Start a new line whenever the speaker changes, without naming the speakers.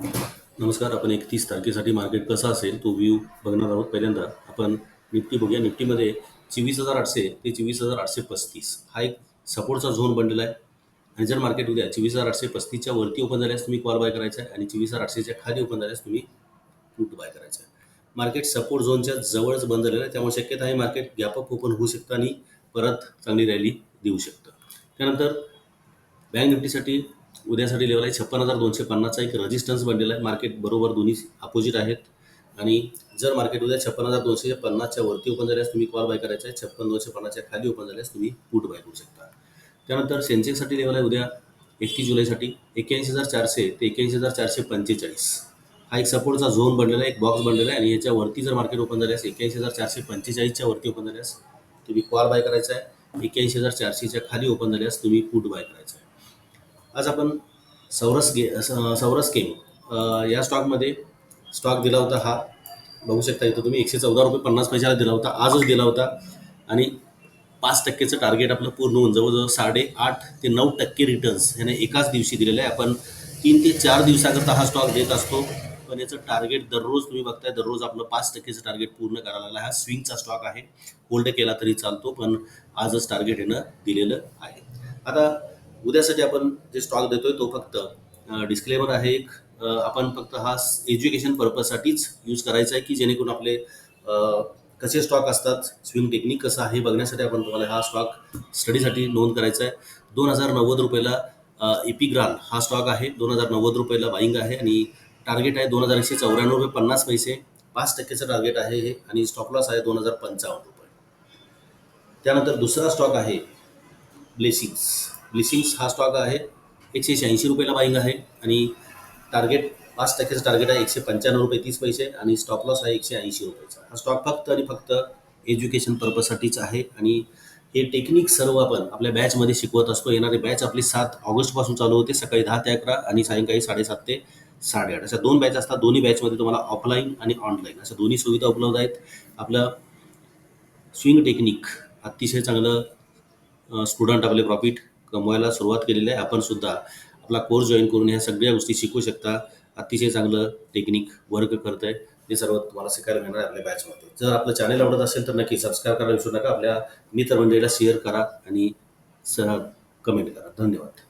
नमस्कार आपण एकतीस तारखेसाठी मार्केट कसं असेल तो व्ह्यू बघणार आहोत. पहिल्यांदा आपण निफ्टी बघूया. निफ्टीमध्ये चोवीस हजार आठशे ते चोवीस हजार आठशे पस्तीस. हा एक सपोर्टचा झोन बनलेला आहे. आणि जर मार्केट उद्या चोवीस हजार आठशे पस्तीसच्या वरती ओपन झाल्यास तुम्ही कॉल बाय करायचा आहे. आणि चोवीस हजार आठशेच्या खाली ओपन झाल्यास तुम्ही पुट बाय करायचं आहे. मार्केट सपोर्ट झोनच्या जवळच बंद झालेलं आहे. त्यामुळे शक्यता आहे मार्केट गॅपअप ओपन होऊ शकतं आणि परत चांगली रॅली देऊ शकतं. त्यानंतर बँक निफ्टीसाठी उद्यासाठी लेवल आहे छप्पन हजार दोनशे पन्नासचा एक रेजिस्टन्स बनलेला आहे. मार्केट बरोबर दोन्ही अपोजिट आहेत. आणि जर मार्केट उद्या छप्पन हजार दोनशे पन्नासच्या वरती ओपन झाल्यास तुम्ही कॉल बाय करायचा आहे. छप्पन दोनशे पन्नासच्या खाली ओपन झाल्यास तुम्ही पुट बाय करू शकता. त्यानंतर सेन्सेक्ससाठी लेवल आहे उद्या एकतीस जुलैसाठी. एक्क्याऐंशी हजार चारशे ते एक्क्याऐंशी हजार चारशे पंचेचाळीस. हा एक सपोर्टचा झोन बनलेला आहे एक बॉक्स बनलेला आहे. आणि याच्यावरती जर मार्केट ओपन झाल्यास एक्क्याऐंशी हजार चारशे पंचेचाळीसच्या वरती ओपन झाल्यास तुम्ही कॉल बाय करायचा आहे. एक्क्याऐंशी हजार चारशेच्या खाली ओपन झाल्यास तुम्ही पुट बाय करायचा आहे. आज आपण सौरस गे स- सौरस केम या स्टॉकमध्ये स्टॉक दिला होता हा. बघू शकता इथं तुम्ही एकशे चौदा रुपये पन्नास पैशाला दिला होता आजच दिला होता. आणि पाच टक्केचं टार्गेट आपलं पूर्ण होऊन जवळजवळ साडेआठ ते नऊ टक्के रिटर्न्स ह्याने एकाच दिवशी दिलेलं आहे. आपण तीन ते चार दिवसाकरता हा स्टॉक देत असतो. पण याचं टार्गेट दररोज तुम्ही बघताय दररोज आपलं पाच टक्केचं टार्गेट पूर्ण करायला हा स्विंगचा स्टॉक आहे. होल्ड केला तरी चालतो पण आजच टार्गेट येणं दिलेलं आहे. आता उद्यासाठी आपण जे स्टॉक देतोय तो फक्त डिस्क्लेमर आहे एक आपण फक्त हा एज्युकेशन पर्पजसाठीच यूज करायचा आहे की जेणेकरून आपले कसे स्टॉक असतात स्विंग टेक्निक कसं आहे बघण्यासाठी आपण तुम्हाला हा स्टॉक स्टडीसाठी नोंद करायचा आहे. दोन हजार नव्वद रुपयाला इपिग्राल हा स्टॉक आहे. दोन हजार नव्वद रुपयाला बाईंग आहे आणि टार्गेट आहे दोन हजार एकशे चौऱ्याण्णव रुपये पन्नास पैसे. पाच टक्केचं टार्गेट आहे हे आणि स्टॉक लॉस आहे दोन हजार पंचावन्न रुपये. त्यानंतर दुसरा स्टॉक आहे ब्लेसिंग्स ब्लेसिंग्स हा स्टॉक आहे. एकशे शहाऐंशी रुपयाला बाईंग आहे आणि टार्गेट पाच टक्क्याचं टार्गेट आहे एकशे पंच्याण्णव रुपये तीस पैसे आणि स्टॉप लॉस आहे एकशे ऐंशी रुपयाचा. हा स्टॉक फक्त आणि फक्त एज्युकेशन पर्पजसाठीच आहे आणि हे टेक्निक सर्व आपण आपल्या बॅचमध्ये शिकवत असतो. येणारी बॅच आपली सात ऑगस्टपासून चालू होते सकाळी दहा ते अकरा आणि सायंकाळी साडेसात ते साडेआठ. अशा दोन बॅच असतात. दोन्ही बॅचमध्ये तुम्हाला ऑफलाईन आणि ऑनलाईन अशा दोन्ही सुविधा उपलब्ध आहेत. आपलं स्विंग टेक्निक अतिशय चांगलं स्टुडंट आपले प्रॉफिट कमवायला सुरुवात केलेली आहे. आपण सुद्धा आपला कोर्स जॉईन करून ह्या सगळ्या गोष्टी शिकू शकता. अतिशय चांगलं टेक्निक वर्क करत आहे. ते सर्व तुम्हाला शिकायला मिळणार आहे आपल्या बॅचमध्ये जर आपलं चॅनल आवडत असेल तर नक्की सबस्क्राईब करायला विसरू नका. आपल्या मित्रमंडळीला शेअर करा आणि सह कमेंट करा. धन्यवाद.